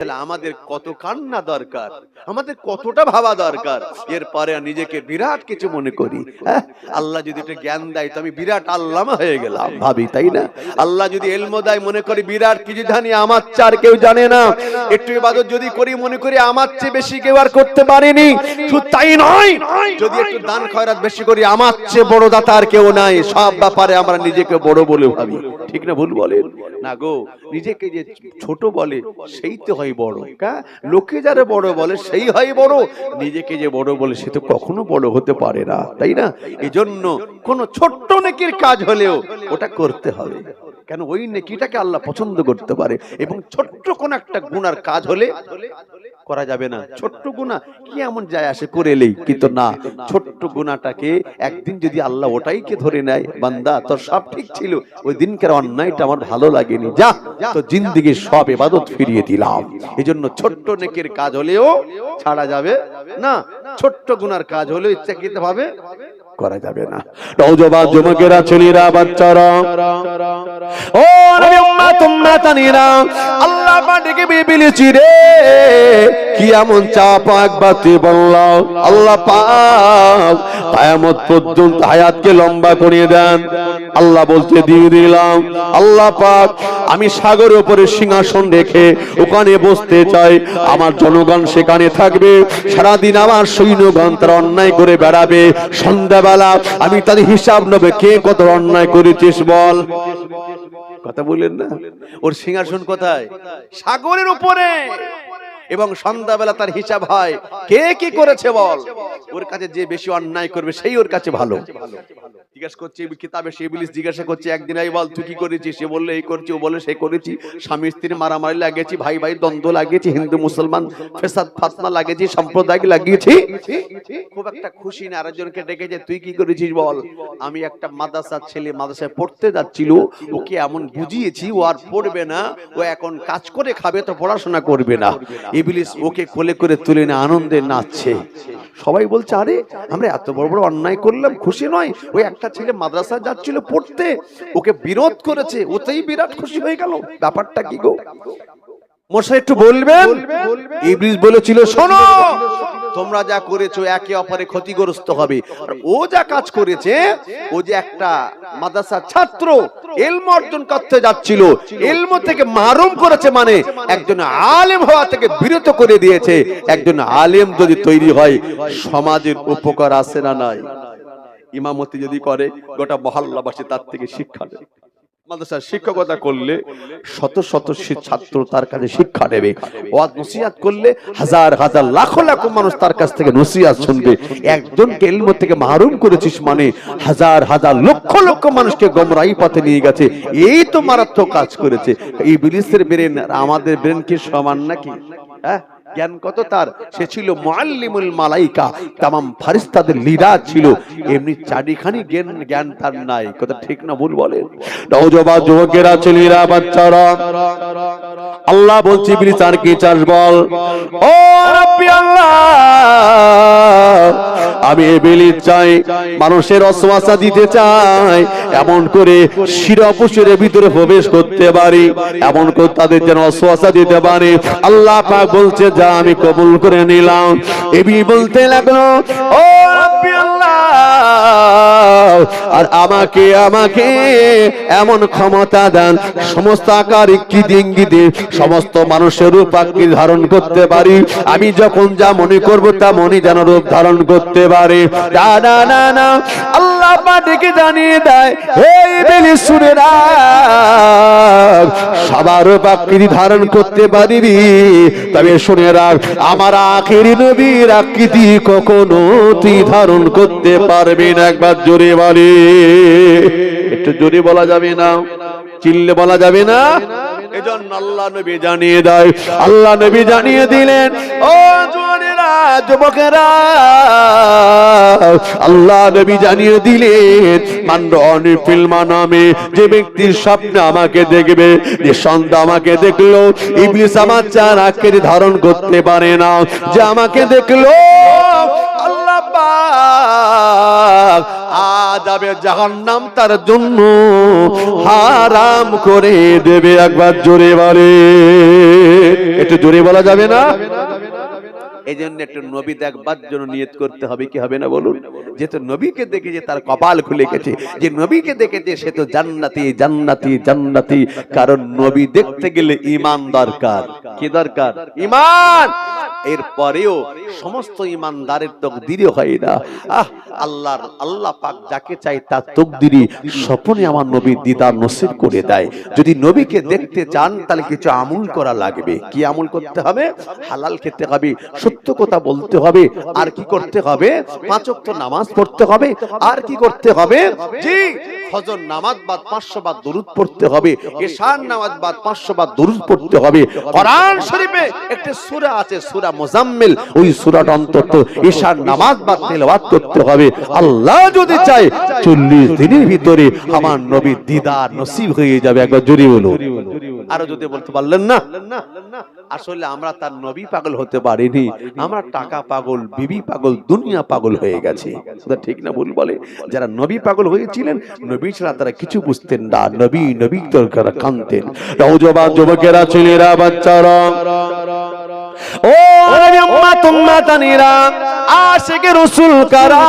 তাহলে আমাদের কত কান্না দরকার? আমাদের কতটা ভাবা দরকার? এরপরে নিজেকে বিরাট কিছু মনে করি। হ্যাঁ? আল্লাহ যদি একটা জ্ঞান দেয়, তো আমি বিরাট আল্লামা হয়ে গেলাম। ভাবি, তাই না? আল্লাহ যদি এলম দেয়, মনে করি বিরাট কিছু জানি, আমার চার কেউ জানে না। একটু ইবাদত যদি করি, মনে করি আমার চেয়ে বেশি কেউ আর করতে পারেনি। তাই নয়, যদি একটু দান খয়রাত বেশি করি, আমার চেয়ে বড় দাতা আর কেউ নাই। সব ব্যাপারে আমরা নিজেকে বড় বলে ভাবি। ঠিক না, ভুল বলেন? না গো, নিজেকে যে ছোট বলে, সেই তো হয় বড়। কা? লোকে যারা বড় বলে সেই হয় বড়। নিজেকে যে বড় বলে সে তো কখনো বড় হতে পারে না তাই না? এজন্য কোনো ছোট্ট নেকির কাজ হলেও ওটা করতে হবে। কেন? ওই নেকিটাকে আল্লাহ পছন্দ করতে পারে এবং ছোট্ট কোন একটা গুণার কাজ হলে করা যাবে না। ছোট্ট গুণা কি এমন যায় আসে করে এলেই কিন্তু না ছোট্ট গুণাটাকে একদিন যদি আল্লাহ ওটাইকে ধরে নেয় বান্দা তোর সব ঠিক ছিল। ওই দিনকার অন্যায়টা আমার ভালো লাগেনি। যা তো জিন্দিগির সব এবাদত ফিরিয়ে দিলাম। এই জন্য ছোট্ট নেকের কাজ হলেও ছাড়া যাবে না। ছোট্ট গুনার কাজ হলেও ইচ্ছাকৃত ভাবে করা যাবে না। নওজবান যুবকেরা ছেলেরা বাচ্চারা। ও আল্লাহ বলতে দিয়ে দিলাম। আল্লাহ পাক, আমি সাগরের উপরে সিংহাসন রেখে ওখানে বসতে চাই। আমার জনগণ সেখানে থাকবে। সারাদিন আমার সৈন্যগণ তারা অন্যায় করে বেড়াবে। সন্ধ্যাবেলা আমি তাদের হিসাব নেবে, কে কত অন্যায় করেছিস বল। কথা বললেন না? ওর সিংহাসন কোথায়? সাগরের উপরে। এবং সন্ধ্যাবেলা তার হিসাব হয়, কে কি করেছে বল? ওর কাছে যে বেশি অন্যায় করবে, সেই ওর কাছে ভালো। জিজ্ঞাসা করছে কিতাবে সে ইবলিস জিজ্ঞাসা করছে একদিন এই বল তুই কি করেছিস সে বললে এই করছি ও বলে সে করেছি। স্বামী স্ত্রী মারামারি লাগিয়েছি ভাই ভাই দ্বন্দ্ব লাগিয়েছি হিন্দু মুসলমান ফেসাদ ফাতনা লাগিয়েছি সাম্প্রদায়িক লাগিয়েছি। খুব একটা খুশি না আরেকজনকে ডেকেছে তুই কি করেছিস বল? আমি একটা মাদ্রাসার ছেলে মাদ্রাসায় পড়তে যাচ্ছিল ওকে এমন বুঝিয়েছি ও আর পড়বে না ও এখন কাজ করে খাবে তো পড়াশোনা করবে না। ইবলিস ওকে কোলে করে তুলে না আনন্দে নাচছে। সবাই বলছে আরে আমরা এত বড় বড় অন্যায় করলাম খুশি নয়। ওই একটা ছেলে মাদ্রাসা যাচ্ছিল পড়তে ওকে বিরোধ করেছে ওতেই বিরাট খুশি হয়ে গেল। ব্যাপারটা কি গো? মশাই একটু বলবেন? ইবলিস বলেছিল শোনো তোমরা যা করেছ একে অপরে ক্ষতিগ্রস্ত হবে। ও যা কাজ করেছে, ও যে একটা মাদ্রাসার ছাত্র, এলম অর্জন করতে যাচ্ছিল। এলম থেকে মারুম করেছে মানে একজন আলেম হওয়া থেকে বিরত করে দিয়েছে। একজন আলেম যদি তৈরি হয়, সমাজের উপকার আছে না নাই? ইমামতি যদি করে, গোটা মহল্লাবাসী তার থেকে শিক্ষা নেবে মাদ্রাসার শিক্ষকতা করলে শত শত ছাত্র তার কাছে শিক্ষা নেবে। ওয়াজ নসিহাত করলে হাজার হাজার লাখো লাখো মানুষ তার কাছ থেকে নসিহাত শুনবে। একজনকে ইলম থেকে মাহরুম করেছিস মানে হাজার হাজার লক্ষ লক্ষ মানুষকে গমরাই পথে নিয়ে গেছে। এই তো মারাত্মক কাজ করেছে। এই বিলিসের ব্রেন আমাদের ব্রেন কি সমান নাকি? হ্যাঁ? জ্ঞান কত তার? সে ছিল মোয়াল্লিমুল মালাইকা। তামাম ফারিস্তাদের লীরা ছিল। এমনি চারিখানি জ্ঞান জ্ঞান তার নাই। কথা ঠিক না ভুল বলেন? নওজবা যুবকেরা ছেলেরা বাচ্চারা। আল্লাহ বলছি বিলি চার কি চাস বল? ও রব্বি আল্লাহ! আমি এবেলি চাই, মানুষের অশ্বাসা দিতে চাই। এমন করে শিরপুষের ভিতরে প্রবেশ করতে পারি। এমন করে তাদের যেন অশ্বাসা দিতে পারে। আল্লাহ বলছে, যা আমি কবুল করে নিলাম। এবি বলতে লাগল, ও আর আমাকে আমাকে এমন ক্ষমতা দেন। সমস্ত আকার ইঙ্গিত ইঙ্গিতে সমস্ত মানুষের রূপ আকৃতি ধারণ করতে পারি। আমি যখন যা মনে করব, তা মনে যেন রূপ ধারণ করতে পারে। না না না আল্লাহ পাটিকে জানিয়ে দেয় এই বেলি রাখ সবার আকৃতি ধারণ করতে পারিবি তবে শুনে রাখ, আমার আখেরি নবীর আকৃতি কখনো তুই ধারণ করতে পারবি না, একবার জোরে বলে। একটু জোরে বলা যাবে না? চিল্লে বলা যাবে না? এজন্য আল্লাহ নবী জানিয়ে দেয়, আল্লাহ নবী জানিয়ে দিলেন, ও যুবকেরা, আল্লাহ নবী জানিয়ে দিলেন মান্ডন ফিল্মা নামে যে ব্যক্তির স্বপ্নে আমাকে দেখবে, যে সন্ধ্যা আমাকে দেখল, ইবলিস আমার চার আখের ধারণ করতে পারে না, যে আমাকে দেখল, আল্লাহ যাবে জাহান্নাম তার জন্য হারাম করে দেবে, একবার জোরে বলে। একটু জোরে বলা যাবে না? এই জন্য একটু নবী দেখবার জন্য নিয়ত করতে হবে, কি হবে না বলুন? যেহেতু নবীকে দেখে যে তার কপাল খুলে গেছে, যে নবীকে দেখেছে সে তো জান্নাতি জান্নাতি জান্নাতি। কারণ নবী দেখতে গেলে ইমান দরকার। কি দরকার? ইমান এরপরেও সমস্ত ইমানদারের তকদিরই হয় না। আহ, আল্লাহর, আল্লাহ পাক যাকে চাই তার তকদিরই স্বপনে আমার নবীর দিদার নসিব করে দেয়। যদি নবীকে দেখতে চান, তাহলে কিছু আমল করা লাগবে। কি আমল করতে হবে? হালাল খেতে হবে, সত্য কথা বলতে হবে, আর কি করতে হবে? পাঁচ ওয়াক্ত নামাজ পড়তে হবে, আর কি করতে হবে? জি ফজর নামাজ বাদ, পাঁচশো বাদ দরুদ পড়তে হবে এশার নামাজ বাদ, পাঁচশো বাদ দরুদ পড়তে হবে। কোরআন শরীফে একটি সূরা আছে, সূরা মুজাম্মিল। ওই সূরাটা অন্তত ঈশান নামাজ বাদ তেলাওয়াত করতে হবে। আল্লাহ যদি চায়, চল্লিশ দিনের ভিতরে আমার নবী দিদার নসিব হয়ে যাবে। একবার জোরে বলো আরও যদি বলতে পারলেন না, আসলে আমরা তার নবী পাগল হতে পারিনি। আমরা টাকা পাগল, বিবি পাগল, দুনিয়া পাগল হয়ে গেছে। ঠিক না ভুল বলে? যারা নবী পাগল হয়েছিলেন, নবী ছাড়া তারা কিছু বুঝতেন না। নবী নবী দরকার কানতেন। যুবকেরা, ছেলেরা, বাচ্চারা ও নবী উম্মাত উম্মাতানিরা আশিকে রাসূল কারা?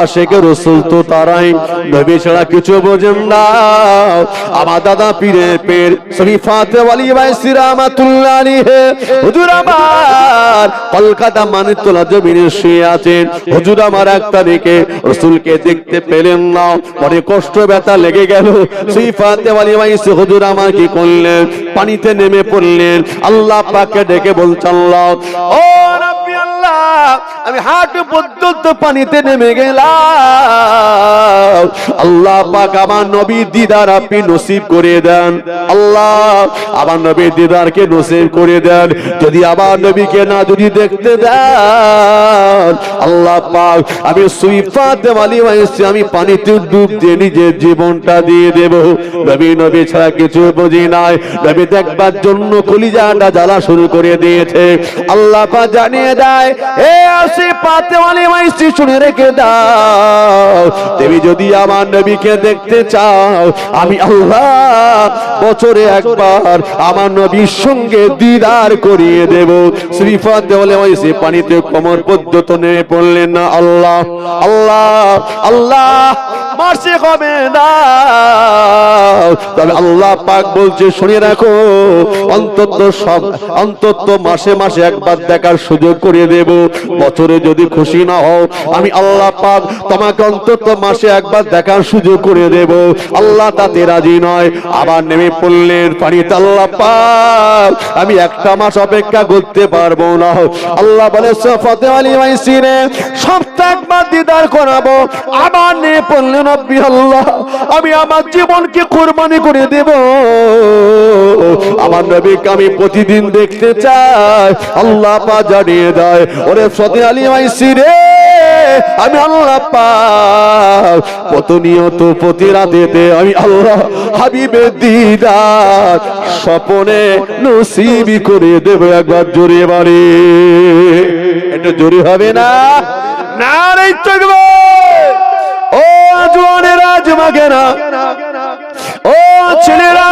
আশিকে রাসূল তো তারাই, নবী ছাড়া কিছু বোঝেন না। আমার দাদা পীরে পীর শরীফাতে ওয়ালি ভাই সিরামাতুল্লাহ আলাইহি। হুজুর আমার কলকাতা মানিকতলা জমিনে শুয়ে আছেন। হুজুর আমার এক তারিখে রাসূলকে দেখতে পেলেন না। পরে কষ্ট, ব্যথা লেগে গেল। শরীফাতে ওয়ালি ভাই হুজুর আমার কি করলেন? পানিতে নেমে পড়লেন। আল্লাহ পাকে ডেকে বলছেন আল্লাহ ও আমি হাঁটু পর্যন্ত পানিতে নেমে গেলাম। আল্লাহ পাক আমার নবী দিদার আপনি নসিব করে দেন। আল্লাহ আমার নবী দিদারকে নসিব করে দেন। যদি আমার নবীকে না যদি দেখতে দেন, আল্লাহ পাক আমি সুইফাতে মালি হয়েছি, আমি পানিতে ডুব দিয়ে নিজের জীবনটা দিয়ে দেব। নবী নবী ছাড়া কিছু বুঝি নাই। নবী দেখবার জন্য কলিজাটা জ্বালা শুরু করে দিয়েছে। আল্লাহ পাক জানিয়ে দেয়, এ আসি, পাতে হয়েছি শুনে রেখে দাও। তুমি যদি আমার নবীকে দেখতে চাও, আমি আল্লাহ বছরে একবার আমার নবীর সঙ্গে দিদার করিয়ে দেব। শ্রীফাত দেওয়ালে হয়েছে পানিতে কোমর পদ্ধত নেমে পড়লেন না, আল্লাহ আল্লাহ আল্লাহ, মাসে হবে না তবে আল্লাহ পাক বলছে, শুনে রাখো, অন্তত সব অন্তত মাসে মাসে একবার দেখার সুযোগ করে দেব। বছরে যদি খুশি না হও, আমি আল্লাহ পাক তোমাকে অন্তত মাসে একবার দেখার সুযোগ করে দেব। আল্লাহ তাতে রাজি নয়। আবার নেমে পড়লেন পানিতে, আল্লাহ পাক, আমি একটা মাস অপেক্ষা করতে পারব না। আল্লাহ বলে, সফাতে আলী মাইসিনে, সপ্তাহ একবার দিদার করাবো। আবার নেমে পড়লেন আল্লাহ, আমি আমার জীবনকে কোরবানি করে দেব। আমার নবীকে আমি প্রতিদিন দেখতে চাই। আল্লাহ পা জানিয়ে দেয়, ওরে সতে আলী মাইসি রে আমি আল্লাহ পাক কত নিয়ত প্রতি রাতেতে আমি আল্লাহ হাবিবে দিদার স্বপনে নসিবি করে দেব একবার জোরে বাড়ি এটা জোরে হবে না? না রে চকবে ও জোয়ানেরা জমাগেরা ও ছেলেরা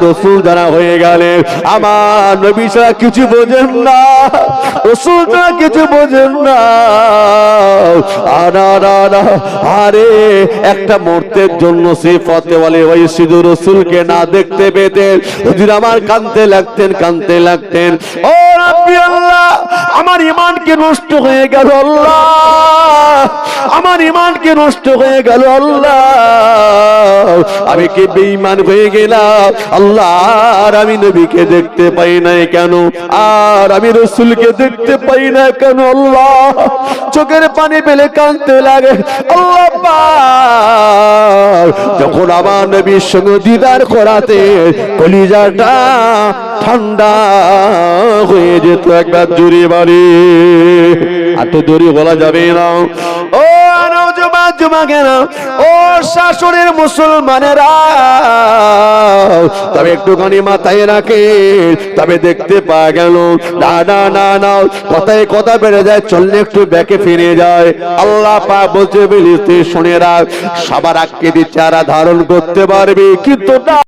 রসুল যারা হয়ে গেলে আমার নবী ছাড়া কিছু বোঝেন না, রসুল ছাড়া কিছু বোঝেন না। আরে, একটা মুহূর্তের জন্য সে ফতেওয়ালে ওই সিধু রসুলকে না দেখতে পেতেন। হুজুর আমার কানতে লাগতেন কানতে লাগতেন। ও রাব্বি আল্লাহ! আমার ইমানকে নষ্ট হয়ে গেল আমার ইমানকে নষ্ট হয়ে গেল আল্লাহ। আমি কি বেঈমান হয়ে গেলাম? আল্লাহ, আর আমি নবীকে দেখতে পাই নাই কেন? আর আমি রসুলকে দেখতে পাই না কেন আল্লাহ? চোখের পানি পেলে কাঁদতে লাগে। আল্লাহ যখন আমার নবীর সঙ্গে দিদার করাতে কলিজাটা ঠান্ডা হয়ে যেত, একবার জুড়ে পারে এত দূরে বলা যাবে না। ও ও মুসলমানেরা। তবে একটুখানি মাথায় রাখে, তবে দেখতে পাওয়া গেল। না না না না, কথায় কথা বেড়ে যায়, চললে একটু ব্যাকে ফিরে যায়। আল্লাহ পা বলছে বলিতে শুনে রাখ, সবার আকৃতি চারা ধারণ করতে পারবি, কিন্তু না